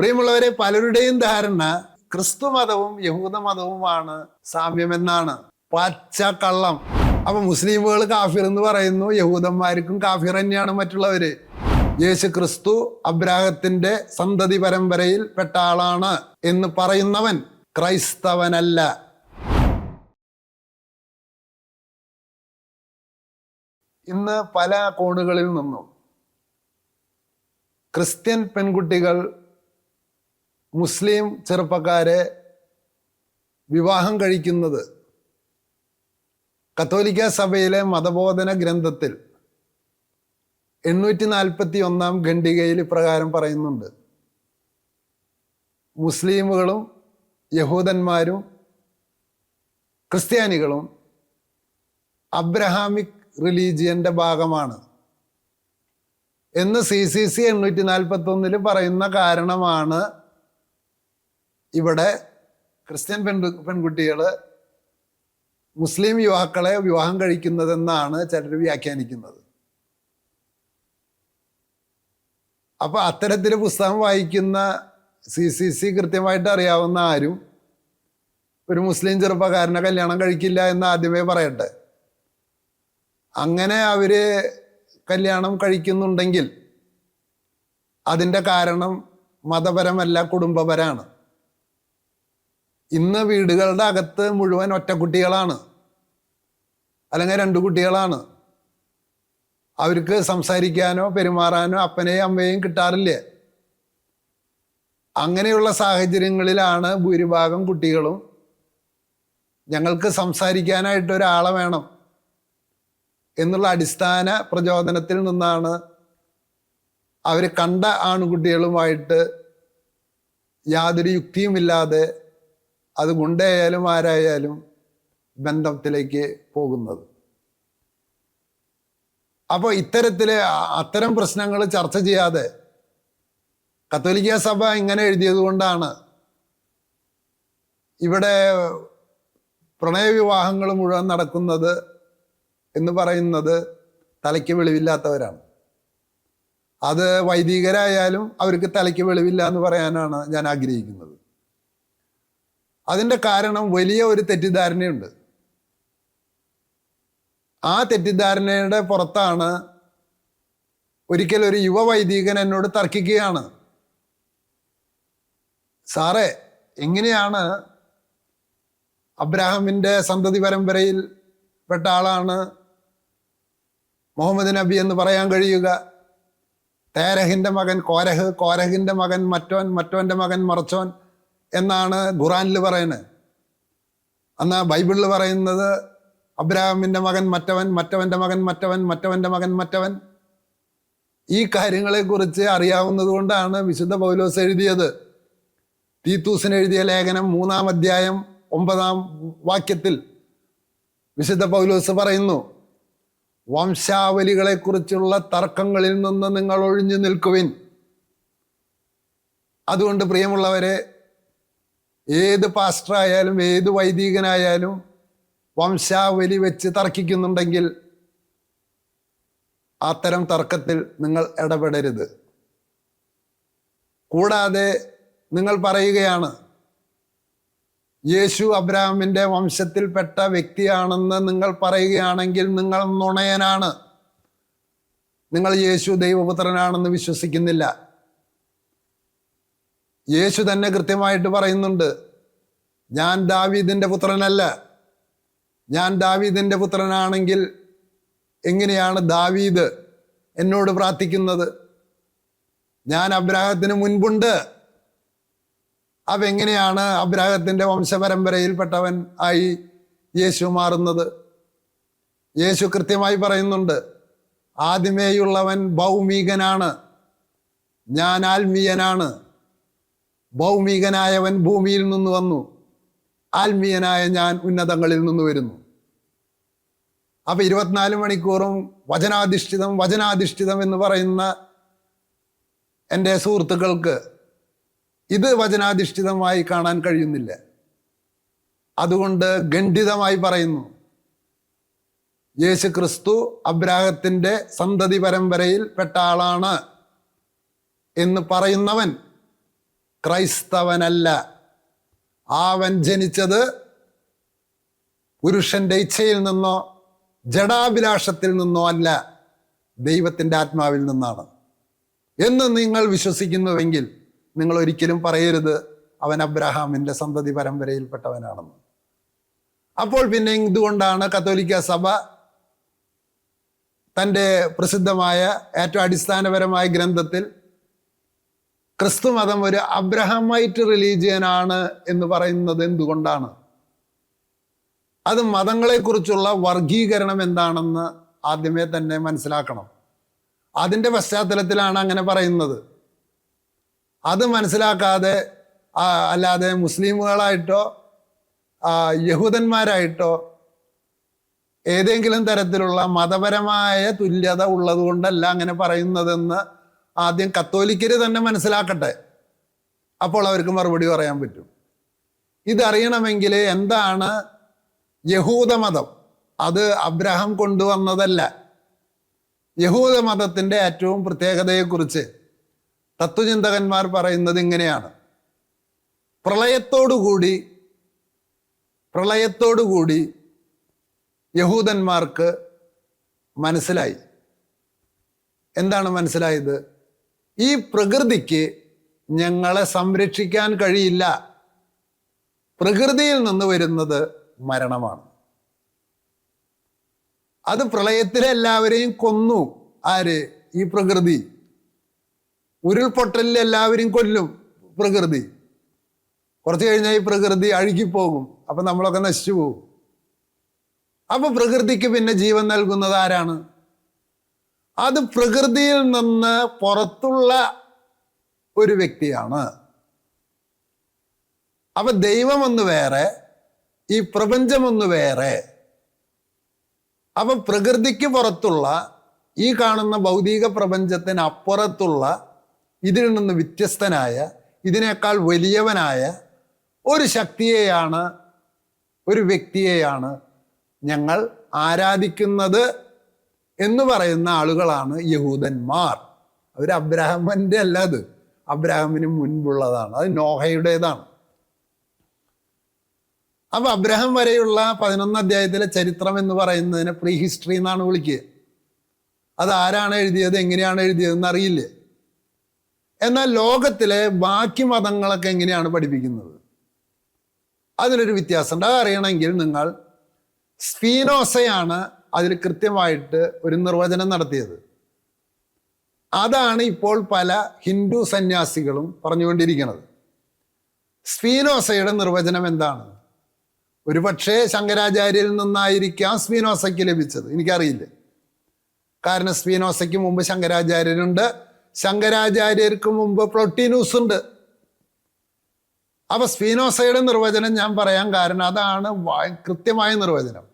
പ്രിയമുള്ളവരെ പലരുടെയും ധാരണ ക്രിസ്തു മതവും യഹൂദ മതവുമാണ് സാമ്യമെന്നാണ്. പച്ച കള്ളം. അപ്പൊ മുസ്ലിമുകൾ കാഫിർ എന്ന് പറയുന്നു. യഹൂദന്മാർക്കും കാഫിർ തന്നെയാണ് മറ്റുള്ളവര്. യേശു ക്രിസ്തു അബ്രാഹത്തിന്റെ സന്തതി പരമ്പരയിൽ പെട്ട ആളാണ് എന്ന് പറയുന്നവൻ ക്രൈസ്തവനല്ല. ഇന്ന് പല കോണുകളിൽ നിന്നും ക്രിസ്ത്യൻ പെൺകുട്ടികൾ മുസ്ലിം ചെറുപ്പക്കാരെ വിവാഹം കഴിക്കുന്നത് കത്തോലിക്ക സഭയിലെ മതബോധന ഗ്രന്ഥത്തിൽ എണ്ണൂറ്റി നാൽപ്പത്തി ഒന്നാം ഖണ്ഡികയിൽ ഇപ്രകാരം പറയുന്നുണ്ട്. മുസ്ലിമുകളും യഹൂദന്മാരും ക്രിസ്ത്യാനികളും അബ്രഹാമിക് റിലീജിയന്റെ ഭാഗമാണ് എന്ന് സി സി സി എണ്ണൂറ്റി നാൽപ്പത്തി ഒന്നിൽ പറയുന്ന കാരണമാണ് ഇവിടെ ക്രിസ്ത്യൻ പെൺ പെൺകുട്ടികൾ മുസ്ലിം യുവാക്കളെ വിവാഹം കഴിക്കുന്നതെന്നാണ് ചിലർ വ്യാഖ്യാനിക്കുന്നത്. അപ്പൊ അത്തരത്തിൽ പുസ്തകം വായിക്കുന്ന സി സി സി കൃത്യമായിട്ട് അറിയാവുന്ന ആരും ഒരു മുസ്ലിം ചെറുപ്പക്കാരനെ കല്യാണം കഴിക്കില്ല എന്ന് ആദ്യമേ പറയട്ടെ. അങ്ങനെ അവർ കല്യാണം കഴിക്കുന്നുണ്ടെങ്കിൽ അതിന്റെ കാരണം മതപരമല്ല കുടുംബപരമാണ് ഇന്ന് വീടുകളുടെ അകത്ത് മുഴുവൻ ഒറ്റക്കുട്ടികളാണ്. അല്ലെങ്കിൽ രണ്ട് കുട്ടികളാണ്. അവർക്ക് സംസാരിക്കാനോ പെരുമാറാനോ അപ്പനെയും അമ്മയെയും കിട്ടാറില്ലേ? അങ്ങനെയുള്ള സാഹചര്യങ്ങളിലാണ് ഭൂരിഭാഗം കുട്ടികളും ഞങ്ങൾക്ക് സംസാരിക്കാനായിട്ട് ഒരാളെ വേണം എന്നുള്ള അടിസ്ഥാന പ്രചോദനത്തിൽ നിന്നാണ് അവർ കണ്ട ആൺകുട്ടികളുമായിട്ട് യാതൊരു യുക്തിയുമില്ലാതെ അത് ഗുണ്ടയായാലും ആരായാലും ബന്ധത്തിലേക്ക് പോകുന്നത്. അപ്പോൾ ഇത്തരത്തിൽ അത്തരം പ്രശ്നങ്ങൾ ചർച്ച ചെയ്യാതെ കത്തോലിക്ക സഭ ഇങ്ങനെ എഴുതിയത് കൊണ്ടാണ് ഇവിടെ പ്രണയവിവാഹങ്ങൾ മുഴുവൻ നടക്കുന്നത് എന്ന് പറയുന്നത് തലയ്ക്ക് വെളിവില്ലാത്തവരാണ്. അത് വൈദികരായാലും അവർക്ക് തലയ്ക്ക് വെളിവില്ല എന്ന് പറയാനാണ് ഞാൻ ആഗ്രഹിക്കുന്നത്. അതിന്റെ കാരണം വലിയ ഒരു തെറ്റിദ്ധാരണയുണ്ട്. ആ തെറ്റിദ്ധാരണയുടെ പുറത്താണ് ഒരിക്കൽ ഒരു യുവ വൈദികൻ എന്നോട് തർക്കിക്കുകയാണ്. സാറേ എങ്ങനെയാണ് അബ്രാഹമിന്റെ സന്തതി പരമ്പരയിൽ പെട്ട ആളാണ് മുഹമ്മദ് നബി എന്ന് പറയാൻ കഴിയുക? തേരഹിന്റെ മകൻ കോരഹ് കോരഹിന്റെ മകൻ മറ്റോൻ മറ്റോന്റെ മകൻ മറച്ചോൻ എന്നാണ് ഖുറാനിൽ പറയുന്നത്. അന്ന് ബൈബിളിൽ പറയുന്നത് അബ്രാഹമിന്റെ മകൻ മറ്റവൻ മറ്റവന്റെ മകൻ മറ്റവൻ മറ്റവന്റെ മകൻ മറ്റവൻ. ഈ കാര്യങ്ങളെക്കുറിച്ച് അറിയാവുന്നത് കൊണ്ടാണ് വിശുദ്ധ പൗലോസ് എഴുതിയത്. തീത്തൂസിന് എഴുതിയ ലേഖനം മൂന്നാം അധ്യായം ഒമ്പതാം വാക്യത്തിൽ വിശുദ്ധ പൗലോസ് പറയുന്നു വംശാവലികളെക്കുറിച്ചുള്ള തർക്കങ്ങളിൽ നിന്ന് നിങ്ങൾ ഒഴിഞ്ഞു നിൽക്കുവിൻ. അതുകൊണ്ട് പ്രിയമുള്ളവരെ ഏത് പാസ്റ്റർ ആയാലും ഏത് വൈദികനായാലും വംശാവലി വെച്ച് തർക്കിക്കുന്നുണ്ടെങ്കിൽ അത്തരം തർക്കത്തിൽ നിങ്ങൾ ഇടപെടരുത്. കൂടാതെ നിങ്ങൾ പറയുകയാണ് യേശു അബ്രാമിന്റെ വംശത്തിൽപ്പെട്ട വ്യക്തിയാണെന്ന് നിങ്ങൾ പറയുകയാണെങ്കിൽ നിങ്ങൾ നുണയനാണ്. നിങ്ങൾ യേശു ദൈവപുത്രനാണെന്ന് വിശ്വസിക്കുന്നില്ല. യേശു തന്നെ കൃത്യമായിട്ട് പറയുന്നുണ്ട് ഞാൻ ദാവീദിന്റെ പുത്രനല്ല. ഞാൻ ദാവീദിന്റെ പുത്രനാണെങ്കിൽ എങ്ങനെയാണ് ദാവീദ് എന്നോട് പ്രാർത്ഥിക്കുന്നത്? ഞാൻ അബ്രാഹത്തിന് മുൻപുണ്ട്. അവെങ്ങനെയാണ് എങ്ങനെയാണ് അബ്രാഹത്തിന്റെ വംശപരമ്പരയിൽപ്പെട്ടവൻ ആയി യേശു മാറുന്നത്? യേശു കൃത്യമായി പറയുന്നുണ്ട് ആദ്യമേയുള്ളവൻ ഭൗമികനാണ്. ഞാൻ ആത്മീയനാണ്. ഭൗമികനായവൻ ഭൂമിയിൽ നിന്ന് വന്നു. ആത്മീയനായ ഞാൻ ഉന്നതങ്ങളിൽ നിന്ന് വരുന്നു. അപ്പൊ ഇരുപത്തിനാല് മണിക്കൂറും വചനാധിഷ്ഠിതം വചനാധിഷ്ഠിതം എന്ന് പറയുന്ന എന്റെ സുഹൃത്തുക്കൾക്ക് ഇത് വചനാധിഷ്ഠിതമായി കാണാൻ കഴിയുന്നില്ല. അതുകൊണ്ട് ഖണ്ഡിതമായി പറയുന്നു യേശു ക്രിസ്തു അബ്രാഹത്തിന്റെ സന്തതി പരമ്പരയിൽ പെട്ട ആളാണ് എന്ന് പറയുന്നവൻ ക്രൈസ്തവനല്ല. അവൻ ജനിച്ചത് പുരുഷന്റെ ഇച്ഛയിൽ നിന്നോ ജഡാഭിലാഷത്തിൽ നിന്നോ അല്ല ദൈവത്തിന്റെ ആത്മാവിൽ നിന്നാണ്. എന്ന് നിങ്ങൾ വിശ്വസിക്കുന്നുവെങ്കിൽ നിങ്ങൾ ഒരിക്കലും പറയരുത് അവൻ അബ്രഹാമിന്റെ സന്തതി പരമ്പരയിൽപ്പെട്ടവനാണെന്ന്. അപ്പോൾ പിന്നെ എന്തുകൊണ്ടാണ് കത്തോലിക്ക സഭ തന്റെ പ്രസിദ്ധമായ ഏറ്റവും അടിസ്ഥാനപരമായ ഗ്രന്ഥത്തിൽ ക്രിസ്തു മതം ഒരു അബ്രഹാമൈറ്റ് റിലീജിയനാണ് എന്ന് പറയുന്നത് എന്തുകൊണ്ടാണ്? അത് മതങ്ങളെക്കുറിച്ചുള്ള വർഗീകരണം എന്താണെന്ന് ആദ്യമേ തന്നെ മനസ്സിലാക്കണം. അതിന്റെ പശ്ചാത്തലത്തിലാണ് അങ്ങനെ പറയുന്നത്. അത് മനസ്സിലാക്കാതെ അല്ലാതെ മുസ്ലിമുകളായിട്ടോ യഹൂദന്മാരായിട്ടോ ഏതെങ്കിലും തരത്തിലുള്ള മതപരമായ തുല്യത ഉള്ളതുകൊണ്ടല്ല അങ്ങനെ പറയുന്നതെന്ന് ആദ്യം കത്തോലിക്കര് തന്നെ മനസ്സിലാക്കട്ടെ. അപ്പോൾ അവർക്ക് മറുപടി പറയാൻ പറ്റും. ഇതറിയണമെങ്കിൽ എന്താണ് യഹൂദമതം അത് അബ്രഹാം കൊണ്ടുവന്നതല്ല. യഹൂദമതത്തിന്റെ ഏറ്റവും പ്രത്യേകതയെക്കുറിച്ച് തത്വചിന്തകന്മാർ പറയുന്നത് ഇങ്ങനെയാണ്. പ്രളയത്തോടുകൂടി പ്രളയത്തോടുകൂടി യഹൂദന്മാർക്ക് മനസ്സിലായി. എന്താണ് മനസ്സിലായത്? ഈ പ്രകൃതിക്ക് ഞങ്ങളെ സംരക്ഷിക്കാൻ കഴിയില്ല. പ്രകൃതിയിൽ നിന്ന് വരുന്നത് മരണമാണ്. അത് പ്രളയത്തിലെ എല്ലാവരെയും കൊന്നു. ആര്? ഈ പ്രകൃതി. ഉരുൾപൊട്ടലിൽ എല്ലാവരെയും കൊല്ലും പ്രകൃതി. കുറച്ച് കഴിഞ്ഞാൽ ഈ പ്രകൃതി അഴുകിപ്പോകും. അപ്പം നമ്മളൊക്കെ നശിച്ചു പോകും. അപ്പൊ പ്രകൃതിക്ക് പിന്നെ ജീവൻ നൽകുന്നത് ആരാണ്? അത് പ്രകൃതിയിൽ നിന്ന് പുറത്തുള്ള ഒരു വ്യക്തിയാണ്. അപ്പൊ ഒന്ന് വേറെ ഈ പ്രപഞ്ചമൊന്ന് വേറെ. അപ്പൊ പ്രകൃതിക്ക് പുറത്തുള്ള ഈ കാണുന്ന ഭൗതിക പ്രപഞ്ചത്തിന് അപ്പുറത്തുള്ള ഇതിൽ നിന്ന് വ്യത്യസ്തനായ ഇതിനേക്കാൾ വലിയവനായ ഒരു ശക്തിയെയാണ് ഒരു വ്യക്തിയെയാണ് ഞങ്ങൾ ആരാധിക്കുന്നത്. എന്ന് പറയുന്ന ആളുകളാണ് യഹൂദന്മാർ. അവർ അബ്രാഹ്മന്റെ അല്ല അത്. അബ്രാഹമിന് മുൻപുള്ളതാണ്. അത് നോഹയുടേതാണ്. അപ്പോൾ അബ്രഹാം വരെയുള്ള പതിനൊന്ന് അധ്യായത്തിലെ ചരിത്രം എന്ന് പറയുന്നതിനെ പ്രീ ഹിസ്റ്ററി എന്നാണ് വിളിക്കുക. അത് ആരാണ് എഴുതിയത് എങ്ങനെയാണ് എഴുതിയതെന്ന് അറിയില്ലേ എന്നാൽ ലോകത്തിലെ ബാക്കി മതങ്ങളൊക്കെ എങ്ങനെയാണ് പഠിപ്പിക്കുന്നത്? അതിലൊരു വ്യത്യാസമുണ്ട്. അത് അറിയണമെങ്കിൽ നിങ്ങൾ സ്പീനോസയാണ് അതിൽ കൃത്യമായിട്ട് ഒരു നിർവചനം നടത്തിയത്. അതാണ് ഇപ്പോൾ പല ഹിന്ദു സന്യാസികളും പറഞ്ഞുകൊണ്ടിരിക്കുന്നത്. സ്പീനോസയുടെ നിർവചനം എന്താണ്? ഒരുപക്ഷെ ശങ്കരാചാര്യരിൽ നിന്നായിരിക്കാം സ്പീനോസയ്ക്ക് ലഭിച്ചത്. എനിക്കറിയില്ല. കാരണം സ്പീനോസയ്ക്ക് മുമ്പ് ശങ്കരാചാര്യരുണ്ട്. ശങ്കരാചാര്യർക്ക് മുമ്പ് പ്ലോട്ടീനൂസ് ഉണ്ട്. അപ്പൊ സ്പീനോസയുടെ നിർവചനം ഞാൻ പറയാൻ കാരണം അതാണ് കൃത്യമായ നിർവചനം.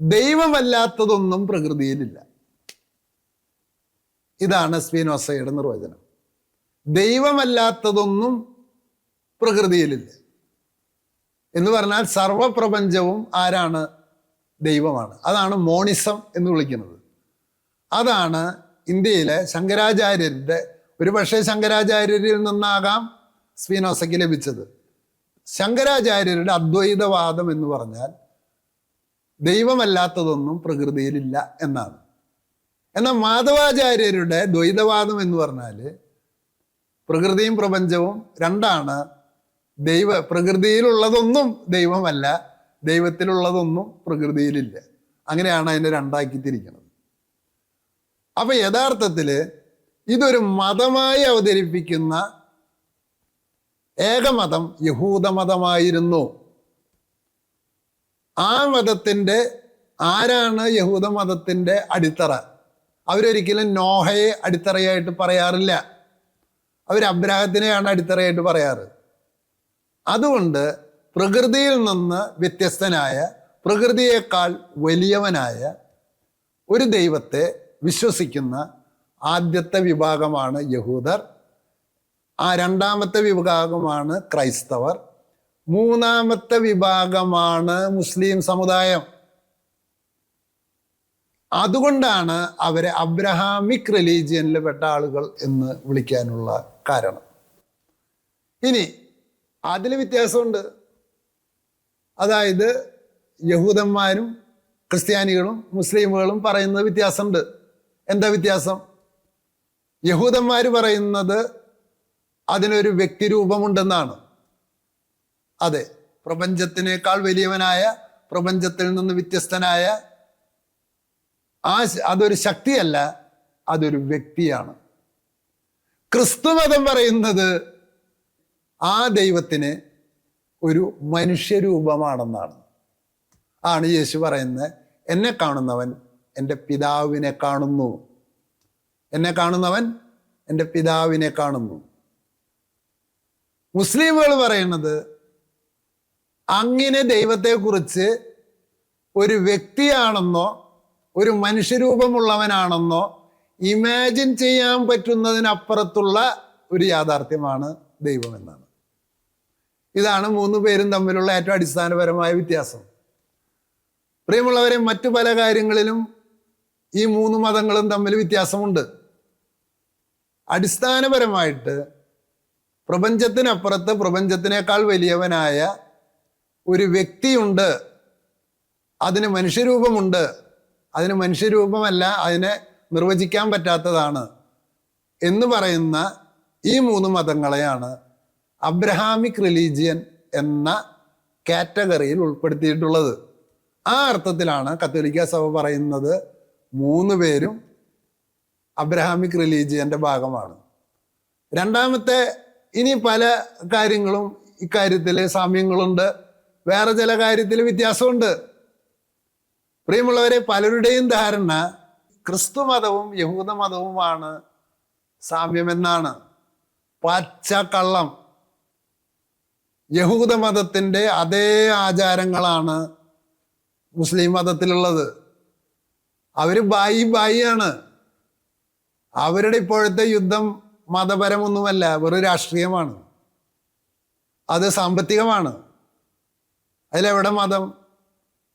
ദൈവമല്ലാത്തതൊന്നും പ്രകൃതിയിലില്ല. ഇതാണ് സ്പീനോസയുടെ നിർവചനം. ദൈവമല്ലാത്തതൊന്നും പ്രകൃതിയിലില്ല. എന്ന് പറഞ്ഞാൽ സർവപ്രപഞ്ചവും ആരാണ്? ദൈവമാണ്. അതാണ് മോണിസം എന്ന് വിളിക്കുന്നത്. അതാണ് ഇന്ത്യയിലെ ശങ്കരാചാര്യരുടെ ഒരുപക്ഷെ ശങ്കരാചാര്യരിൽ നിന്നാകാം സ്പീനോസയ്ക്ക് ലഭിച്ചത്. ശങ്കരാചാര്യരുടെ അദ്വൈതവാദം എന്ന് പറഞ്ഞാൽ ദൈവമല്ലാത്തതൊന്നും പ്രകൃതിയിലില്ല എന്നാണ്. എന്നാൽ മാധവാചാര്യരുടെ ദ്വൈതവാദം എന്ന് പറഞ്ഞാൽ പ്രകൃതിയും പ്രപഞ്ചവും രണ്ടാണ്. ദൈവ പ്രകൃതിയിലുള്ളതൊന്നും ദൈവമല്ല ദൈവത്തിലുള്ളതൊന്നും പ്രകൃതിയിലില്ല. അങ്ങനെയാണ് അതിനെ രണ്ടാക്കി തിരിക്കുന്നത് അപ്പൊ യഥാർത്ഥത്തിൽ ഇതൊരു മതമായി അവതരിപ്പിക്കുന്ന ഏകമതം യഹൂദമതമായിരുന്നു. ആ മതത്തിന്റെ ആരാണ് യഹൂദ മതത്തിന്റെ അടിത്തറ? അവരൊരിക്കലും നോഹയെ അടിത്തറയായിട്ട് പറയാറില്ല. അവർ അബ്രാഹത്തിനെയാണ് അടിത്തറയായിട്ട് പറയാറ്. അതുകൊണ്ട് പ്രകൃതിയിൽ നിന്ന് വ്യത്യസ്തനായ പ്രകൃതിയേക്കാൾ വലിയവനായ ഒരു ദൈവത്തെ വിശ്വസിക്കുന്ന ആദ്യത്തെ വിഭാഗമാണ് യഹൂദർ. ആ രണ്ടാമത്തെ വിഭാഗമാണ് ക്രൈസ്തവർ. മൂന്നാമത്തെ വിഭാഗമാണ് മുസ്ലിം സമുദായം. അതുകൊണ്ടാണ് അവരെ അബ്രഹാമിക് റിലീജിയനിൽ പെട്ട ആളുകൾ എന്ന് വിളിക്കാനുള്ള കാരണം. ഇനി അതിൽ വ്യത്യാസമുണ്ട്. അതായത് യഹൂദന്മാരും ക്രിസ്ത്യാനികളും മുസ്ലിമുകളും പറയുന്നത് വ്യത്യാസമുണ്ട്. എന്താ വ്യത്യാസം? യഹൂദന്മാർ പറയുന്നത് അതിനൊരു വ്യക്തിരൂപമുണ്ടെന്നാണ്. അതെ. പ്രപഞ്ചത്തിനേക്കാൾ വലിയവനായ പ്രപഞ്ചത്തിൽ നിന്ന് വ്യത്യസ്തനായ ആ അതൊരു ശക്തിയല്ല അതൊരു വ്യക്തിയാണ്. ക്രിസ്തുമതം പറയുന്നത് ആ ദൈവത്തിന് ഒരു മനുഷ്യരൂപമാണെന്നാണ്. ആണ് യേശു പറയുന്നത് എന്നെ കാണുന്നവൻ എന്റെ പിതാവിനെ കാണുന്നു. എന്നെ കാണുന്നവൻ എന്റെ പിതാവിനെ കാണുന്നു. മുസ്ലിമുകൾ പറയുന്നത് അങ്ങനെ ദൈവത്തെക്കുറിച്ച് ഒരു വ്യക്തിയാണെന്നോ ഒരു മനുഷ്യരൂപമുള്ളവനാണെന്നോ ഇമാജിൻ ചെയ്യാൻ പറ്റുന്നതിനപ്പുറത്തുള്ള ഒരു യാഥാർത്ഥ്യമാണ് ദൈവം എന്നാണ് ഇതാണ് മൂന്ന് പേരും തമ്മിലുള്ള ഏറ്റവും അടിസ്ഥാനപരമായ വ്യത്യാസം. പ്രിയമുള്ളവരെ മറ്റു പല കാര്യങ്ങളിലും ഈ മൂന്ന് മതങ്ങളും തമ്മിൽ വ്യത്യാസമുണ്ട്. അടിസ്ഥാനപരമായിട്ട് പ്രപഞ്ചത്തിനപ്പുറത്ത് പ്രപഞ്ചത്തിനേക്കാൾ വലിയവനായ ഒരു വ്യക്തിയുണ്ട് അതിന് മനുഷ്യരൂപമുണ്ട് അതിന് മനുഷ്യരൂപമല്ല അതിനെ നിർവചിക്കാൻ പറ്റാത്തതാണ് എന്ന് പറയുന്ന ഈ മൂന്ന് മതങ്ങളെയാണ് അബ്രഹാമിക് റിലീജിയൻ എന്ന കാറ്റഗറിയിൽ ഉൾപ്പെടുത്തിയിട്ടുള്ളത്. ആ അർത്ഥത്തിലാണ് കത്തോലിക്ക സഭ പറയുന്നത് മൂന്ന് പേരും അബ്രഹാമിക് റിലീജിയന്റെ ഭാഗമാണ്. രണ്ടാമത്തെ ഇനി പല കാര്യങ്ങളും ഇക്കാര്യത്തിൽ സാമ്യങ്ങളുണ്ട്. വേറെ ചില കാര്യത്തിൽ വ്യത്യാസമുണ്ട്. പ്രിയമുള്ളവരെ പലരുടെയും ധാരണ ക്രിസ്തു മതവും യഹൂദ മതവുമാണ് സാമ്യമെന്നാണ്. പച്ച കള്ളം യഹൂദ മതത്തിന്റെ അതേ ആചാരങ്ങളാണ് മുസ്ലിം മതത്തിലുള്ളത്. അവർ ബായി ബായിയാണ്. അവരുടെ ഇപ്പോഴത്തെ യുദ്ധം മതപരമൊന്നുമല്ല വെറും രാഷ്ട്രീയമാണ്. അത് സാമ്പത്തികമാണ്. അതിലെവിടെ മതം?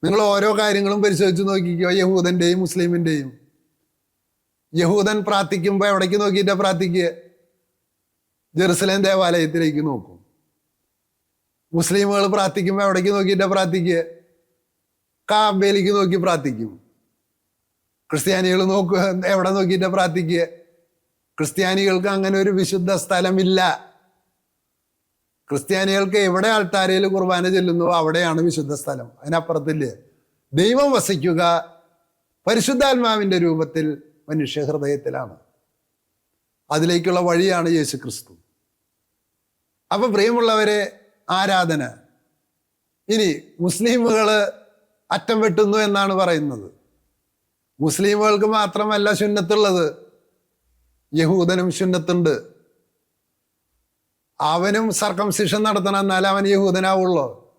നിങ്ങൾ ഓരോ കാര്യങ്ങളും പരിശോധിച്ച് നോക്കിക്കോ യഹൂദന്റെയും മുസ്ലിമിന്റെയും യഹൂദൻ പ്രാർത്ഥിക്കുമ്പോൾ എവിടേക്ക് നോക്കിയിട്ടാ പ്രാർത്ഥിക്കുക? ജെറുസലേം ദേവാലയത്തിലേക്ക് നോക്കും. മുസ്ലിമുകൾ പ്രാർത്ഥിക്കുമ്പോൾ എവിടേക്ക് നോക്കിയിട്ടാ പ്രാർത്ഥിക്കുക? കാബയിലേക്ക് നോക്കി പ്രാർത്ഥിക്കും. ക്രിസ്ത്യാനികൾ നോക്കുക എവിടെ നോക്കിയിട്ടാ പ്രാർത്ഥിക്കുക? ക്രിസ്ത്യാനികൾക്ക് അങ്ങനെ ഒരു വിശുദ്ധ സ്ഥലമില്ല. ക്രിസ്ത്യാനികൾക്ക് എവിടെ ആൾത്താരയിൽ കുർബാന ചെല്ലുന്നുവോ അവിടെയാണ് വിശുദ്ധ സ്ഥലം. അതിനപ്പുറത്തില്ലേ? ദൈവം വസിക്കുക പരിശുദ്ധാത്മാവിന്റെ രൂപത്തിൽ മനുഷ്യ ഹൃദയത്തിലാണ് അതിലേക്കുള്ള വഴിയാണ് യേശു ക്രിസ്തു അപ്പൊ പ്രിയമുള്ളവരെ ആരാധന. ഇനി മുസ്ലിമുകൾ അറ്റം വെട്ടുന്നു എന്നാണ് പറയുന്നത്. മുസ്ലിമുകൾക്ക് മാത്രമല്ല ശുന്നത്തുള്ളത് യഹൂദനും ശുന്നത്തുണ്ട് അവനും സർക്കംസിഷൻ നടത്തണം എന്നാലേ അവൻ യഹൂദനാവുള്ളൂ.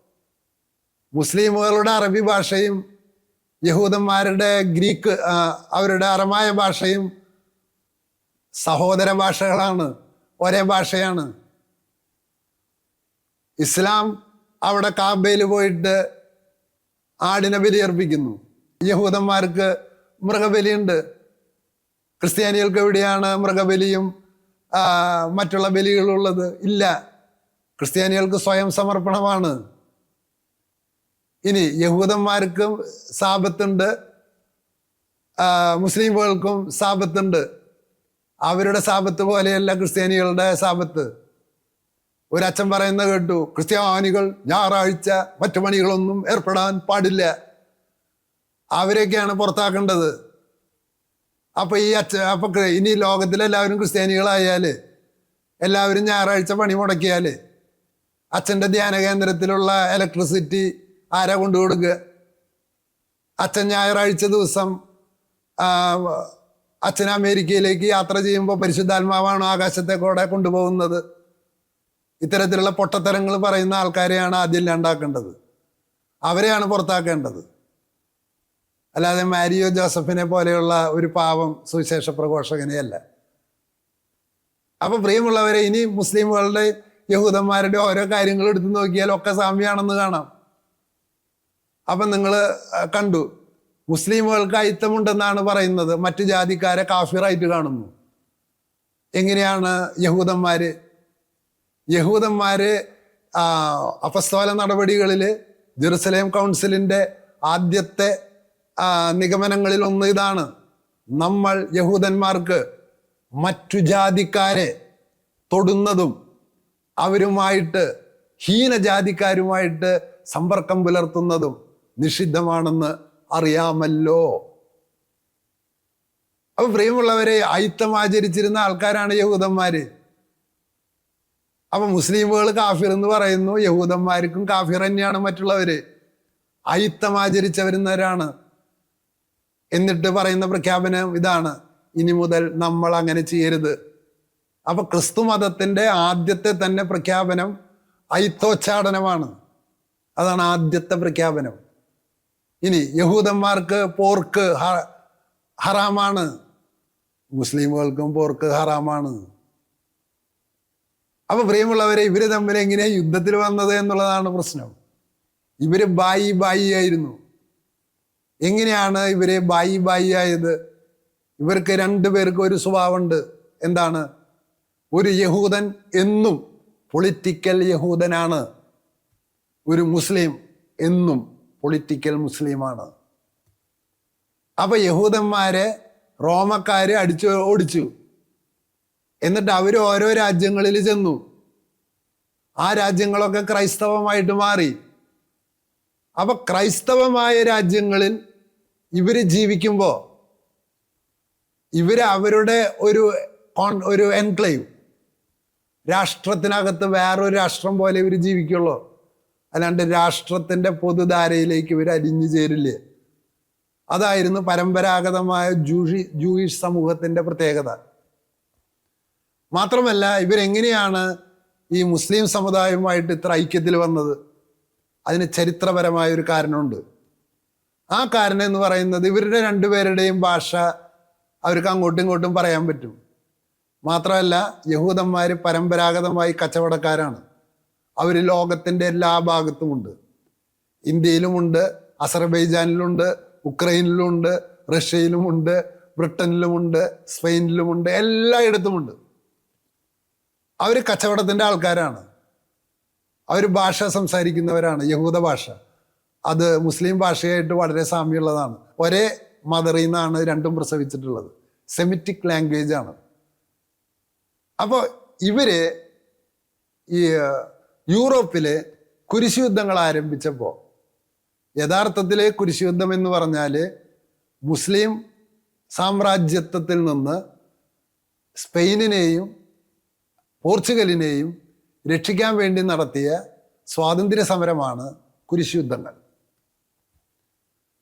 മുസ്ലിമുകളുടെ അറബി ഭാഷയും യഹൂദന്മാരുടെ ഗ്രീക്ക് അവരുടെ അറമായ ഭാഷയും സഹോദര ഭാഷകളാണ് ഒരേ ഭാഷയാണ്. ഇസ്ലാം അവിടെ കാബയിൽ പോയിട്ട് ആടിനെ ബലിയർപ്പിക്കുന്നു. യഹൂദന്മാർക്ക് മൃഗബലിയുണ്ട്. ക്രിസ്ത്യാനികൾക്ക് എവിടെയാണ് മൃഗബലിയും? മറ്റുള്ള ബലികളുള്ളത് ഇല്ല. ക്രിസ്ത്യാനികൾക്ക് സ്വയം സമർപ്പണമാണ്. ഇനി യഹൂദന്മാർക്കും സാപത്തുണ്ട്. മുസ്ലിംകൾക്കും സാപത്തുണ്ട്. അവരുടെ സാപത്ത് പോലെയല്ല ക്രിസ്ത്യാനികളുടെ സാപത്ത്. ഒരച്ഛൻ പറയുന്ന കേട്ടു ക്രിസ്ത്യാനികൾ ഞായറാഴ്ച മറ്റു പണികളൊന്നും ഏർപ്പെടാൻ പാടില്ല. അവരെയൊക്കെയാണ് പുറത്താക്കേണ്ടത്. അപ്പൊ ഈ അച്ഛ അപ്പൊ ഇനി ഇനി ലോകത്തിലെല്ലാവരും ക്രിസ്ത്യാനികളായാൽ എല്ലാവരും ഞായറാഴ്ച പണി മുടക്കിയാൽ അച്ഛന്റെ ധ്യാന കേന്ദ്രത്തിലുള്ള ഇലക്ട്രിസിറ്റി ആരാ കൊണ്ടു കൊടുക്കുക? അച്ഛൻ ഞായറാഴ്ച ദിവസം അച്ഛൻ അമേരിക്കയിലേക്ക് യാത്ര ചെയ്യുമ്പോൾ പരിശുദ്ധാത്മാവാണ് ആകാശത്തെ കൂടെ കൊണ്ടുപോകുന്നത്. ഇത്തരത്തിലുള്ള പൊട്ടത്തരങ്ങൾ പറയുന്ന ആൾക്കാരെയാണ് ആദ്യം ഉണ്ടാക്കേണ്ടത് അവരെയാണ് പുറത്താക്കേണ്ടത്. അല്ലാതെ മാരിയോ ജോസഫിനെ പോലെയുള്ള ഒരു പാവം സുവിശേഷ പ്രഘോഷകനെയല്ല. അപ്പൊ പ്രിയമുള്ളവരെ ഇനി മുസ്ലിമുകളുടെ യഹൂദന്മാരുടെ ഓരോ കാര്യങ്ങൾ എടുത്തു നോക്കിയാൽ ഒക്കെ സാമ്യമാണെന്ന് കാണാം. അപ്പൊ നിങ്ങൾ കണ്ടു. മുസ്ലിമുകൾക്ക് അയിത്തമുണ്ടെന്നാണ് പറയുന്നത്. മറ്റു ജാതിക്കാരെ കാഫിറായിട്ട് കാണുന്നു. എങ്ങനെയാണ് യഹൂദന്മാര്? ആ, അപസ്തോല നടപടികളിൽ ജെറുസലേം കൗൺസിലിന്റെ ആദ്യത്തെ നിഗമനങ്ങളിൽ ഒന്ന് ഇതാണ്. നമ്മൾ യഹൂദന്മാർക്ക് മറ്റു ജാതിക്കാരെ തൊടുന്നതും അവരുമായിട്ട് ഹീനജാതിക്കാരുമായിട്ട് സമ്പർക്കം പുലർത്തുന്നതും നിഷിദ്ധമാണെന്ന് അറിയാമല്ലോ. അപ്പൊ പ്രിയമുള്ളവരെ അയിത്തം ആചരിച്ചിരുന്ന ആൾക്കാരാണ് യഹൂദന്മാര്. അപ്പൊ മുസ്ലിമുകൾ കാഫിർ എന്ന് പറയുന്നു യഹൂദന്മാർക്കും കാഫിർ തന്നെയാണ് മറ്റുള്ളവര്. അയിത്തം ആചരിച്ചവരുന്നവരാണ് എന്നിട്ട് പറയുന്ന പ്രഖ്യാപനം ഇതാണ്. ഇനി മുതൽ നമ്മൾ അങ്ങനെ ചെയ്യരുത്. അപ്പൊ ക്രിസ്തു മതത്തിന്റെ ആദ്യത്തെ തന്നെ പ്രഖ്യാപനം ഐത്തോച്ചാടനമാണ് അതാണ് ആദ്യത്തെ പ്രഖ്യാപനം. ഇനി യഹൂദന്മാർക്ക് പോർക്ക് ഹറാമാണ്. മുസ്ലിമുകൾക്കും പോർക്ക് ഹറാമാണ്. അപ്പൊ പ്രിയമുള്ളവരെ ഇവർ തമ്മിൽ എങ്ങനെയാ യുദ്ധത്തിൽ വന്നത് എന്നുള്ളതാണ് പ്രശ്നം. ഇവർ ബായി ബായി ആയിരുന്നു. എങ്ങനെയാണ് ഇവരെ ബായി ബായി ആയത്? ഇവർക്ക് രണ്ടുപേർക്ക് ഒരു സ്വഭാവമുണ്ട്. എന്താണ്? ഒരു യഹൂദൻ എന്നും പൊളിറ്റിക്കൽ യഹൂദനാണ്. ഒരു മുസ്ലിം എന്നും പൊളിറ്റിക്കൽ മുസ്ലിമാണ്. അപ്പൊ യഹൂദന്മാരെ റോമക്കാർ അടിച്ചു ഓടിച്ചു. എന്നിട്ട് അവർ ഓരോ രാജ്യങ്ങളിൽ ചെന്നു. ആ രാജ്യങ്ങളൊക്കെ ക്രൈസ്തവമായിട്ട് മാറി. അപ്പൊ ക്രൈസ്തവമായ രാജ്യങ്ങളിൽ ഇവർ ജീവിക്കുമ്പോൾ ഇവർ അവരുടെ ഒരു കോൺ- ഒരു എൻക്ലേവ് രാഷ്ട്രത്തിനകത്ത് വേറൊരു രാഷ്ട്രം പോലെ ഇവർ ജീവിക്കുള്ളൂ. അല്ലാണ്ട് രാഷ്ട്രത്തിന്റെ പൊതുധാരയിലേക്ക് ഇവർ അലിഞ്ഞു ചേരില്ലേ? അതായിരുന്നു പരമ്പരാഗതമായ ജൂഷി ജൂയിഷ് സമൂഹത്തിന്റെ പ്രത്യേകത. മാത്രമല്ല ഇവരെങ്ങനെയാണ് ഈ മുസ്ലിം സമുദായവുമായിട്ട് ഇത്ര ഐക്യത്തിൽ വന്നത്? അതിന് ചരിത്രപരമായ ഒരു കാരണമുണ്ട്. ആ കാരണം എന്ന് പറയുന്നത് ഇവരുടെ രണ്ടുപേരുടെയും ഭാഷ അവർക്ക് അങ്ങോട്ടും ഇങ്ങോട്ടും പറയാൻ പറ്റും. മാത്രമല്ല യഹൂദന്മാർ പരമ്പരാഗതമായി കച്ചവടക്കാരാണ്. അവർ ലോകത്തിന്റെ എല്ലാ ഭാഗത്തുമുണ്ട്. ഇന്ത്യയിലുമുണ്ട് അസർബൈജാനിലുണ്ട് ഉക്രൈനിലുമുണ്ട് റഷ്യയിലുമുണ്ട് ബ്രിട്ടനിലുമുണ്ട് സ്പെയിനിലുമുണ്ട് എല്ലായിടത്തുമുണ്ട്. അവർ കച്ചവടത്തിന്റെ ആൾക്കാരാണ്. അവർ ഭാഷ സംസാരിക്കുന്നവരാണ് യഹൂദ ഭാഷ. അത് മുസ്ലിം ഭാഷയായിട്ട് വളരെ സാമ്യമുള്ളതാണ്. ഒരേ മദറിൽ നിന്നാണ് രണ്ടും പ്രസവിച്ചിട്ടുള്ളത്. സെമിറ്റിക് ലാംഗ്വേജ് ആണ്. അപ്പോൾ ഇവർ ഈ യൂറോപ്പിലെ കുരിശുയുദ്ധങ്ങൾ ആരംഭിച്ചപ്പോൾ യഥാർത്ഥത്തിലെ കുരിശുയുദ്ധം എന്ന് പറഞ്ഞാൽ മുസ്ലിം സാമ്രാജ്യത്വത്തിൽ നിന്ന് സ്പെയിനിനെയും പോർച്ചുഗലിനെയും രക്ഷിക്കാൻ വേണ്ടി നടത്തിയ സ്വാതന്ത്ര്യ സമരമാണ് കുരിശുയുദ്ധങ്ങൾ.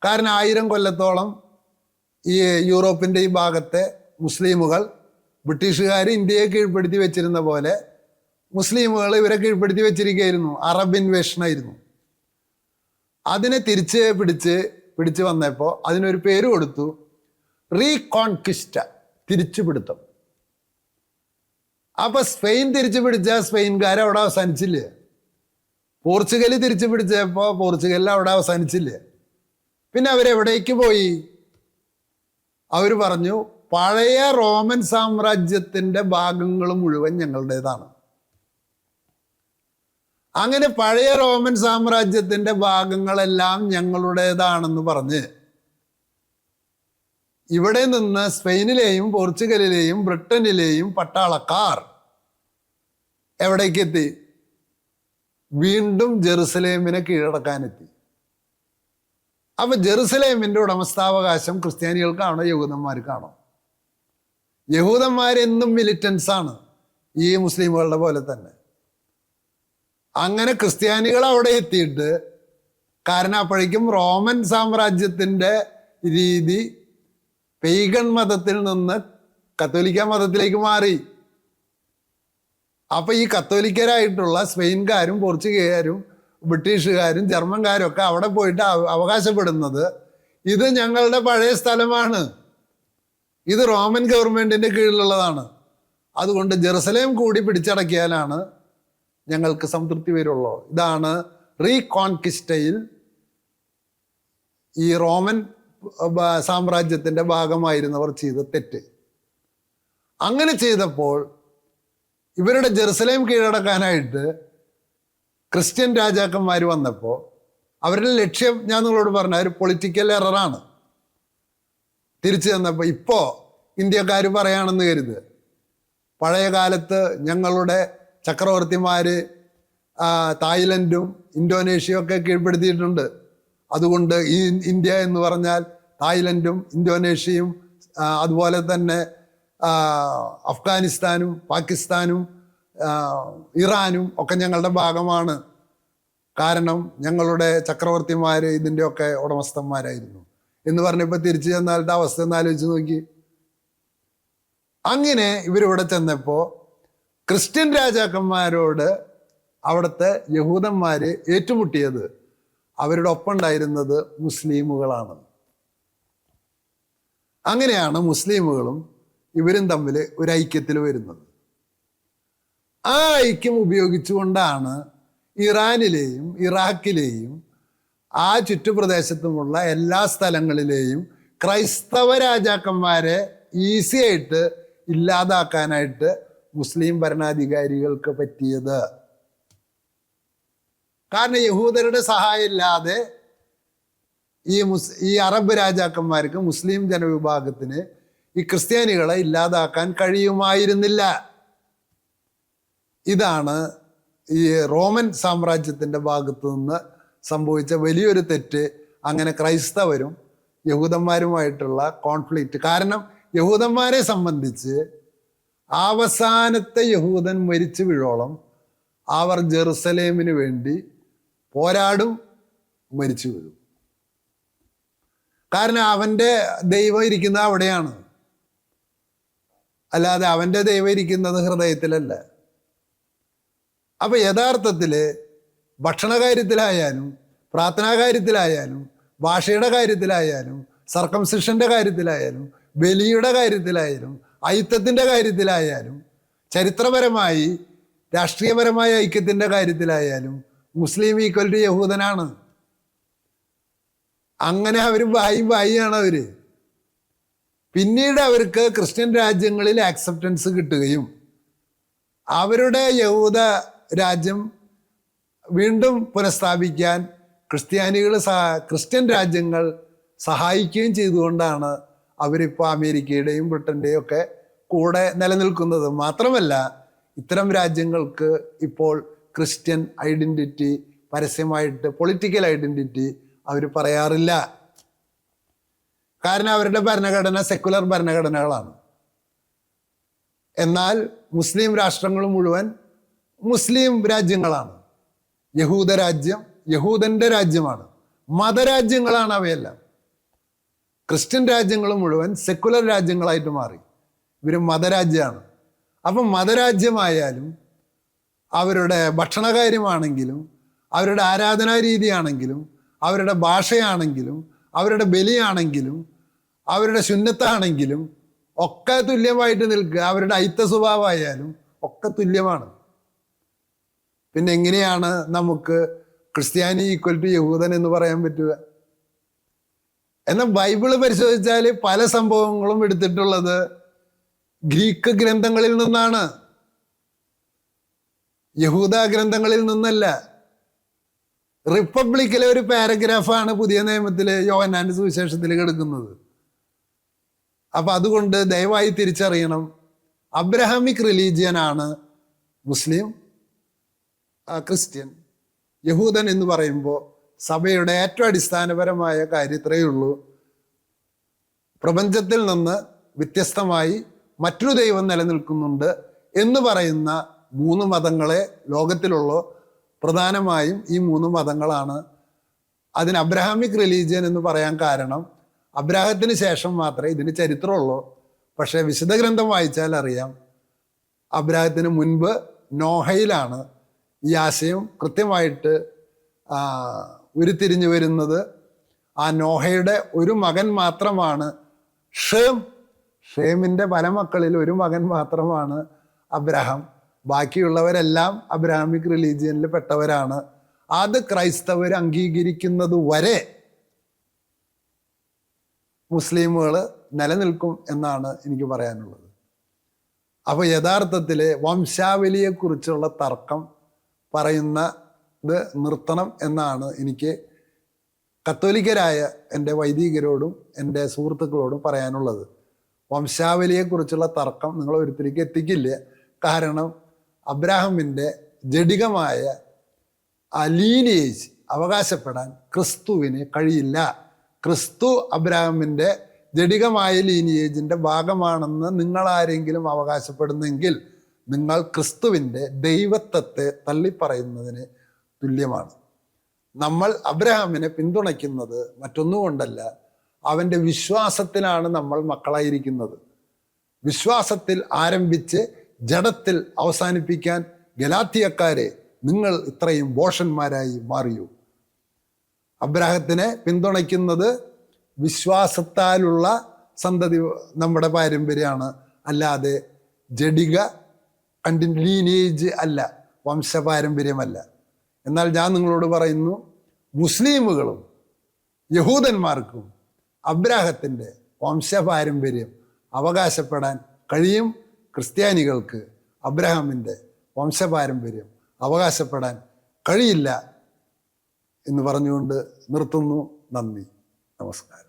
കാരണം ആയിരം കൊല്ലത്തോളം ഈ യൂറോപ്പിന്റെ ഈ ഭാഗത്തെ മുസ്ലിമുകൾ ബ്രിട്ടീഷുകാർ ഇന്ത്യയെ കീഴ്പ്പെടുത്തി വെച്ചിരുന്ന പോലെ മുസ്ലിമുകൾ ഇവരെ കീഴ്പ്പെടുത്തി വെച്ചിരിക്കുകയായിരുന്നു. അറബ് ഇൻവേഷനായിരുന്നു. അതിനെ തിരിച്ച് പിടിച്ച് പിടിച്ചു വന്നപ്പോൾ അതിനൊരു പേര് കൊടുത്തു. റീകോൺക്വിസ്റ്റ തിരിച്ചുപിടുത്തം. അപ്പൊ സ്പെയിൻ തിരിച്ചു പിടിച്ച സ്പെയിൻകാർ അവിടെ അവസാനിച്ചില്ലേ? പോർച്ചുഗൽ തിരിച്ചു പിടിച്ചപ്പോൾ പോർച്ചുഗലിൽ അവിടെ അവസാനിച്ചില്ലേ? പിന്നെ അവരെവിടേക്ക് പോയി? അവർ പറഞ്ഞു പഴയ റോമൻ സാമ്രാജ്യത്തിന്റെ ഭാഗങ്ങൾ മുഴുവൻ ഞങ്ങളുടേതാണ്. അങ്ങനെ പഴയ റോമൻ സാമ്രാജ്യത്തിന്റെ ഭാഗങ്ങളെല്ലാം ഞങ്ങളുടേതാണെന്ന് പറഞ്ഞ് ഇവിടെ നിന്ന് സ്പെയിനിലെയും പോർച്ചുഗലിലെയും ബ്രിട്ടനിലെയും പട്ടാളക്കാർ എവിടേക്കെത്തി? വീണ്ടും ജെറുസലേമിനെ കീഴടക്കാനെത്തി. അപ്പൊ ജെറുസലേമിന്റെ ഉടമസ്ഥാവകാശം ക്രിസ്ത്യാനികൾക്കാണോ യഹൂദന്മാർക്കാണോ? യഹൂദന്മാരെന്നും മിലിറ്റൻസ് ആണ് ഈ മുസ്ലിമുകളുടെ പോലെ തന്നെ. അങ്ങനെ ക്രിസ്ത്യാനികൾ അവിടെ എത്തിയിട്ട് കാരണം അപ്പോഴേക്കും റോമൻ സാമ്രാജ്യത്തിന്റെ രീതി പെയ്ഗൺ മതത്തിൽ നിന്ന് കത്തോലിക്ക മതത്തിലേക്ക് മാറി. അപ്പൊ ഈ കത്തോലിക്കരായിട്ടുള്ള സ്പെയിൻകാരും പോർച്ചുഗീസുകാരും ബ്രിട്ടീഷുകാരും ജർമ്മൻകാരും ഒക്കെ അവിടെ പോയിട്ട് അവ- അവകാശപ്പെടുന്നത് ഇത് ഞങ്ങളുടെ പഴയ സ്ഥലമാണ്. ഇത് റോമൻ ഗവൺമെന്റിന്റെ കീഴിലുള്ളതാണ്. അതുകൊണ്ട് ജെറുസലേം കൂടി പിടിച്ചടക്കിയാലാണ് ഞങ്ങൾക്ക് സംതൃപ്തി വരുള്ളൂ. ഇതാണ് റീകോൺകിസ്റ്റയിൽ ഈ റോമൻ സാമ്രാജ്യത്തിന്റെ ഭാഗമായിരുന്നവർ ചെയ്ത തെറ്റ്. അങ്ങനെ ചെയ്തപ്പോൾ ഇവരുടെ ജെറുസലേം കീഴടക്കാനായിട്ട് ക്രിസ്ത്യൻ രാജാക്കന്മാർ വന്നപ്പോൾ അവരുടെ ലക്ഷ്യം ഞാൻ നിങ്ങളോട് പറഞ്ഞ ഒരു പൊളിറ്റിക്കൽ എററാണ് തിരിച്ചു തന്നപ്പോൾ ഇപ്പോൾ ഇന്ത്യക്കാർ പറയുകയാണെന്ന് കരുത്. പഴയ കാലത്ത് ഞങ്ങളുടെ ചക്രവർത്തിമാർ തായ്ലൻഡും ഇന്തോനേഷ്യയും ഒക്കെ കീഴ്പ്പെടുത്തിയിട്ടുണ്ട്. അതുകൊണ്ട് ഈ ഇന്ത്യ എന്ന് പറഞ്ഞാൽ തായ്ലൻഡും ഇന്തോനേഷ്യയും അതുപോലെ തന്നെ അഫ്ഗാനിസ്ഥാനും പാകിസ്ഥാനും ഇറാനും ഒക്കെ ഞങ്ങളുടെ ഭാഗമാണ്. കാരണം ഞങ്ങളുടെ ചക്രവർത്തിമാർ ഇതിന്റെയൊക്കെ ഉടമസ്ഥന്മാരായിരുന്നു. എന്ന് പറഞ്ഞപ്പോൾ തിരിച്ചു ചെന്നാലത്തെ അവസ്ഥ ഒന്ന് ആലോചിച്ച് നോക്കി. അങ്ങനെ ഇവരിവിടെ ചെന്നപ്പോൾ ക്രിസ്ത്യൻ രാജാക്കന്മാരോട് അവിടുത്തെ യഹൂദന്മാർ ഏറ്റുമുട്ടിയത് അവരുടെ ഒപ്പം ഉണ്ടായിരുന്നത് മുസ്ലിമുകളാണ്. അങ്ങനെയാണ് മുസ്ലിമുകളും ഇവരും തമ്മിൽ ഒരു ഐക്യത്തിൽ വരുന്നത്. ആ ഐക്യം ഉപയോഗിച്ചുകൊണ്ടാണ് ഇറാനിലെയും ഇറാഖിലെയും ആ ചുറ്റുപ്രദേശത്തുമുള്ള എല്ലാ സ്ഥലങ്ങളിലെയും ക്രൈസ്തവ രാജാക്കന്മാരെ ഈസി ആയിട്ട് ഇല്ലാതാക്കാനായിട്ട് മുസ്ലിം ഭരണാധികാരികൾക്ക് പറ്റിയത്. കാരണം യഹൂദരുടെ സഹായം ഇല്ലാതെ ഈ മുസ് ഈ അറബ് രാജാക്കന്മാർക്ക് മുസ്ലിം ജനവിഭാഗത്തിന് ഈ ക്രിസ്ത്യാനികളെ ഇല്ലാതാക്കാൻ കഴിയുമായിരുന്നില്ല. ഇതാണ് ഈ റോമൻ സാമ്രാജ്യത്തിന്റെ ഭാഗത്തു നിന്ന് സംഭവിച്ച വലിയൊരു തെറ്റ്. അങ്ങനെ ക്രൈസ്തവരും യഹൂദന്മാരുമായിട്ടുള്ള കോൺഫ്ലിക്റ്റ് കാരണം യഹൂദന്മാരെ സംബന്ധിച്ച് അവസാനത്തെ യഹൂദൻ മരിച്ചു വീഴോളം അവർ ജെറുസലേമിന് വേണ്ടി പോരാടും മരിച്ചു വീഴും. കാരണം അവന്റെ ദൈവം ഇരിക്കുന്നത് അവിടെയാണ്. അല്ലാതെ അവന്റെ ദൈവം ഇരിക്കുന്നത് ഹൃദയത്തിലല്ല. അപ്പൊ യഥാർത്ഥത്തിൽ ഭക്ഷണ കാര്യത്തിലായാലും പ്രാർത്ഥനാ കാര്യത്തിലായാലും ഭാഷയുടെ കാര്യത്തിലായാലും സർക്കംസിഷന്റെ കാര്യത്തിലായാലും ബലിയുടെ കാര്യത്തിലായാലും ഐക്യത്തിന്റെ കാര്യത്തിലായാലും ചരിത്രപരമായി രാഷ്ട്രീയപരമായ ഐക്യത്തിന്റെ കാര്യത്തിലായാലും മുസ്ലിം ഈക്വൽ ടു യഹൂദനാണ്. അങ്ങനെ അവർ ബായി ബായിയാണ് അവർ. പിന്നീട് അവർക്ക് ക്രിസ്ത്യൻ രാജ്യങ്ങളിൽ ആക്സെപ്റ്റൻസ് കിട്ടുകയും അവരുടെ യഹൂദ രാജ്യം വീണ്ടും പുനഃസ്ഥാപിക്കാൻ ക്രിസ്ത്യാനികൾ സഹ ക്രിസ്ത്യൻ രാജ്യങ്ങൾ സഹായിക്കുകയും ചെയ്തുകൊണ്ടാണ് അവരിപ്പോൾ അമേരിക്കയുടെയും ബ്രിട്ടന്റെയും ഒക്കെ കൂടെ നിലനിൽക്കുന്നത്. മാത്രമല്ല ഇത്തരം രാജ്യങ്ങൾക്ക് ഇപ്പോൾ ക്രിസ്ത്യൻ ഐഡന്റിറ്റി പരസ്യമായിട്ട് പൊളിറ്റിക്കൽ ഐഡന്റിറ്റി അവർ പറയാറില്ല. കാരണം അവരുടെ ഭരണഘടന സെക്കുലർ ഭരണഘടനകളാണ്. എന്നാൽ മുസ്ലിം രാഷ്ട്രങ്ങൾ മുഴുവൻ മുസ്ലിം രാജ്യങ്ങളാണ്. യഹൂദ രാജ്യം യഹൂദന്റെ രാജ്യമാണ്. മതരാജ്യങ്ങളാണ് അവയെല്ലാം. ക്രിസ്ത്യൻ രാജ്യങ്ങൾ മുഴുവൻ സെക്കുലർ രാജ്യങ്ങളായിട്ട് മാറി. ഇവർ മതരാജ്യമാണ്. അപ്പം മതരാജ്യമായാലും അവരുടെ ഭക്ഷണകാര്യമാണെങ്കിലും അവരുടെ ആരാധനാ രീതിയാണെങ്കിലും അവരുടെ ഭാഷയാണെങ്കിലും അവരുടെ ബലിയാണെങ്കിലും അവരുടെ ശുന്നത്താണെങ്കിലും ഒക്കെ തുല്യമായിട്ട് നിൽക്കുക. അവരുടെ ഐത്ത സ്വഭാവമായാലും ഒക്കെ തുല്യമാണ്. പിന്നെ എങ്ങനെയാണ് നമുക്ക് ക്രിസ്ത്യാനി ഈക്വൽ ടു യഹൂദൻ എന്ന് പറയാൻ പറ്റുക? എന്നാൽ ബൈബിൾ പരിശോധിച്ചാൽ പല സംഭവങ്ങളും എടുത്തിട്ടുള്ളത് ഗ്രീക്ക് ഗ്രന്ഥങ്ങളിൽ നിന്നാണ്. യഹൂദ ഗ്രന്ഥങ്ങളിൽ നിന്നല്ല. റിപ്പബ്ലിക്കിലെ ഒരു പാരഗ്രാഫാണ് പുതിയ നിയമത്തിലെ യോഹനാന്റെ സുവിശേഷത്തിൽ കിടക്കുന്നത്. അപ്പൊ അതുകൊണ്ട് ദയവായി തിരിച്ചറിയണം. അബ്രഹാമിക് റിലീജിയൻ ആണ് മുസ്ലിം. ക്രിസ്ത്യൻ യഹൂദൻ എന്ന് പറയുമ്പോൾ സഭയുടെ ഏറ്റവും അടിസ്ഥാനപരമായ കാര്യത്രേ ഉള്ളൂ. പ്രപഞ്ചത്തിൽ നിന്ന് വ്യത്യസ്തമായി മറ്റൊരു ദൈവം നിലനിൽക്കുന്നുണ്ട് എന്ന് പറയുന്ന മൂന്ന് മതങ്ങളെ ലോകത്തിലുള്ള പ്രധാനമായും ഈ മൂന്ന് മതങ്ങളാണ്. അതിന് അബ്രഹാമിക് റിലീജിയൻ എന്ന് പറയാൻ കാരണം അബ്രാഹത്തിന് ശേഷം മാത്രമേ ഇതിന് ചരിത്രമുള്ളൂ. പക്ഷേ വിശുദ്ധ ഗ്രന്ഥം വായിച്ചാൽ അറിയാം അബ്രാഹത്തിന് മുൻപ് നോഹയിലാണ് ഈ ആശയം കൃത്യമായിട്ട് ഉരുത്തിരിഞ്ഞു വരുന്നത് ആ നോഹയുടെ ഒരു മകൻ മാത്രമാണ്. ഷേം ഷേമിന്റെ പല മക്കളിൽ ഒരു മകൻ മാത്രമാണ് അബ്രഹാം. ബാക്കിയുള്ളവരെല്ലാം അബ്രഹാമിക് റിലീജിയനിൽ പെട്ടവരാണ്. അത് ക്രൈസ്തവർ അംഗീകരിക്കുന്നത് വരെ മുസ്ലിമുകൾ നിലനിൽക്കും എന്നാണ് എനിക്ക് പറയാനുള്ളത്. അപ്പോൾ യഥാർത്ഥത്തിൽ വംശാവലിയെക്കുറിച്ചുള്ള തർക്കം പറയുന്ന ഇത് നിർത്തണം എന്നാണ് എനിക്ക് കത്തോലിക്കരായ എന്റെ വൈദികരോടും എന്റെ സുഹൃത്തുക്കളോടും പറയാനുള്ളത്. വംശാവലിയെക്കുറിച്ചുള്ള തർക്കം നിങ്ങൾ ഒരുത്തിരിക്ക് എത്തിക്കില്ല. കാരണം അബ്രാഹമിന്റെ ജഡികമായ ആ ലീനേജ് അവകാശപ്പെടാൻ ക്രിസ്തുവിന് കഴിയില്ല. ക്രിസ്തു അബ്രാഹമിന്റെ ജഡികമായ ലീനിയേജിന്റെ ഭാഗമാണെന്ന് നിങ്ങളാരെങ്കിലും അവകാശപ്പെടുന്നെങ്കിൽ നിങ്ങൾ ക്രിസ്തുവിന്റെ ദൈവത്വത്തെ തള്ളിപ്പറയുന്നതിന് തുല്യമാണ്. നമ്മൾ അബ്രഹാമിനെ പിന്തുണയ്ക്കുന്നത് മറ്റൊന്നുകൊണ്ടല്ല അവന്റെ വിശ്വാസത്തിലാണ് നമ്മൾ മക്കളായിരിക്കുന്നത്. വിശ്വാസത്തിൽ ആരംഭിച്ച് ജഡത്തിൽ അവസാനിപ്പിക്കാൻ ഗലാത്തിയക്കാരെ നിങ്ങൾ ഇത്രയും ബോഷന്മാരായി മാറിയൂ? അബ്രാഹത്തിനെ പിന്തുണയ്ക്കുന്നത് വിശ്വാസത്താലുള്ള സന്തതി നമ്മുടെ പാരമ്പര്യമാണ്. അല്ലാതെ ജഡിക കണ്ടി ലീനേജ് അല്ല വംശപാരമ്പര്യമല്ല. എന്നാൽ ഞാൻ നിങ്ങളോട് പറയുന്നു മുസ്ലിമുകളും യഹൂദന്മാർക്കും അബ്രാഹത്തിന്റെ വംശപാരമ്പര്യം അവകാശപ്പെടാൻ കഴിയും. ക്രിസ്ത്യാനികൾക്ക് അബ്രഹാമിന്റെ വംശപാരമ്പര്യം അവകാശപ്പെടാൻ കഴിയില്ല എന്ന് പറഞ്ഞുകൊണ്ട് നിർത്തുന്നു. നന്ദി. നമസ്കാരം.